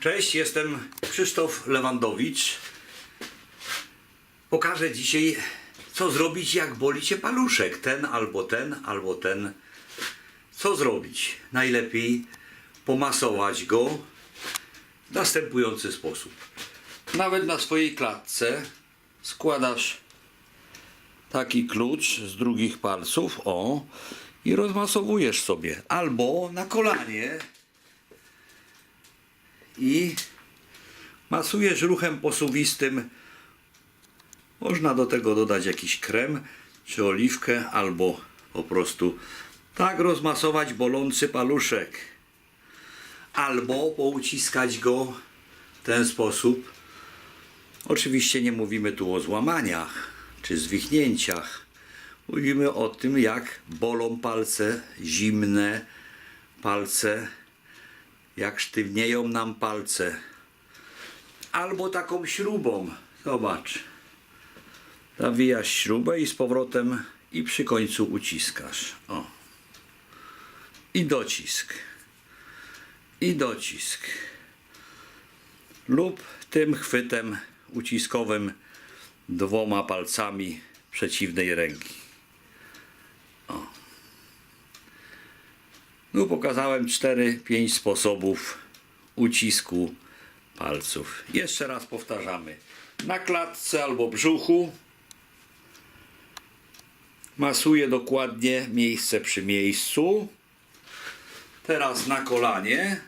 Cześć, jestem Krzysztof Lewandowicz. Pokażę dzisiaj, co zrobić, jak boli cię paluszek. Ten albo ten, albo ten. Co zrobić? Najlepiej pomasować go w następujący sposób. Nawet na swojej klatce składasz taki klucz z drugich palców, o, i rozmasowujesz sobie. Albo na kolanie i masujesz ruchem posuwistym. Można do tego dodać jakiś krem czy oliwkę, albo po prostu tak rozmasować bolący paluszek. Albo pouciskać go w ten sposób. Oczywiście nie mówimy tu o złamaniach czy zwichnięciach. Mówimy o tym, jak bolą palce, zimne palce, jak sztywnieją nam palce. Albo taką śrubą. Zobacz. Zawijasz śrubę i z powrotem i przy końcu uciskasz. O. I docisk. I docisk. Lub tym chwytem uciskowym dwoma palcami przeciwnej ręki. No, pokazałem 4-5 sposobów ucisku palców. Jeszcze raz powtarzamy. Na klatce albo brzuchu masuję dokładnie miejsce przy miejscu. Teraz na kolanie.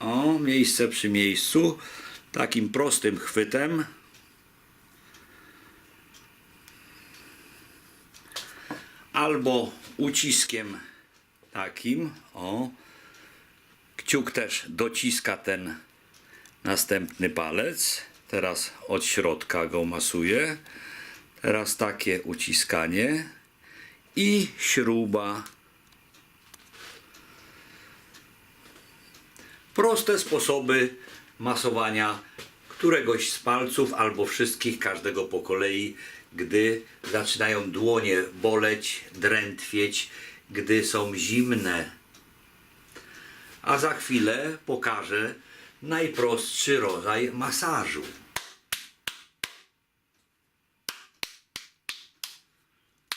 O, miejsce przy miejscu. Takim prostym chwytem. Albo uciskiem takim, o. Kciuk też dociska ten następny palec. Teraz od środka go masuję. Teraz takie uciskanie i śruba. Proste sposoby masowania któregoś z palców albo wszystkich, każdego po kolei, gdy zaczynają dłonie boleć, drętwieć, gdy są zimne. A za chwilę pokażę najprostszy rodzaj masażu.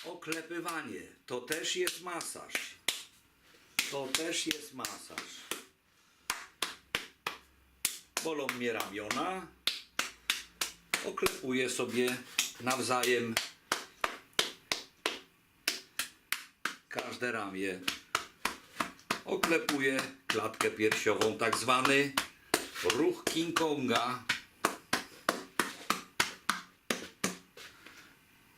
Oklepywanie to też jest masaż. To też jest masaż. Bolą mnie ramiona. Oklepuję sobie nawzajem każde ramię. Oklepuję klatkę piersiową, tak zwany ruch King Konga.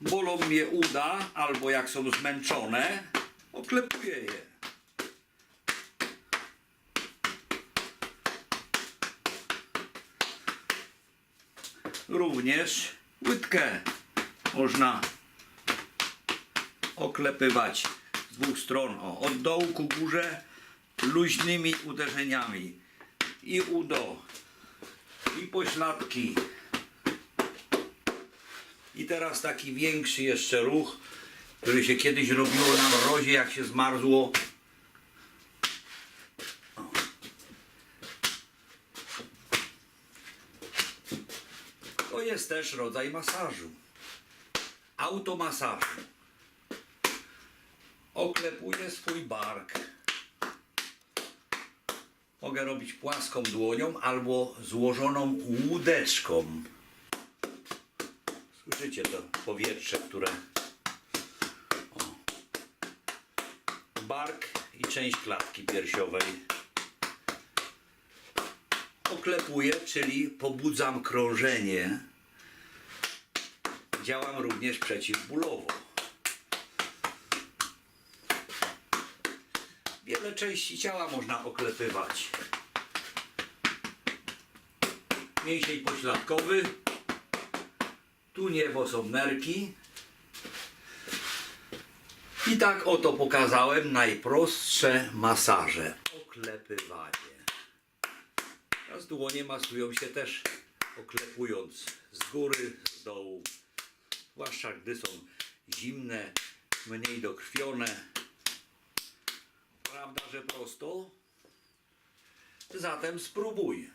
Bolą mnie uda, albo jak są zmęczone, oklepuję je. Również łydkę można oklepywać dwóch stron. O, od dołu ku górze luźnymi uderzeniami. I udo, i pośladki. I teraz taki większy jeszcze ruch, który się kiedyś robiło na mrozie, jak się zmarzło. To jest też rodzaj masażu. Automasażu. Oklepuję swój bark. Mogę robić płaską dłonią albo złożoną łódeczką. Słyszycie to powietrze, które. O. Bark i część klatki piersiowej. Oklepuję, czyli pobudzam krążenie. Działam również przeciwbólowo. Wiele części ciała można oklepywać. Mięsień pośladkowy. Tu niebo są nerki. I tak oto pokazałem najprostsze masaże. Oklepywanie. Teraz dłonie masują się też oklepując z góry, z dołu. Zwłaszcza gdy są zimne, mniej dokrwione. Prawda, że prosto? Zatem spróbuj.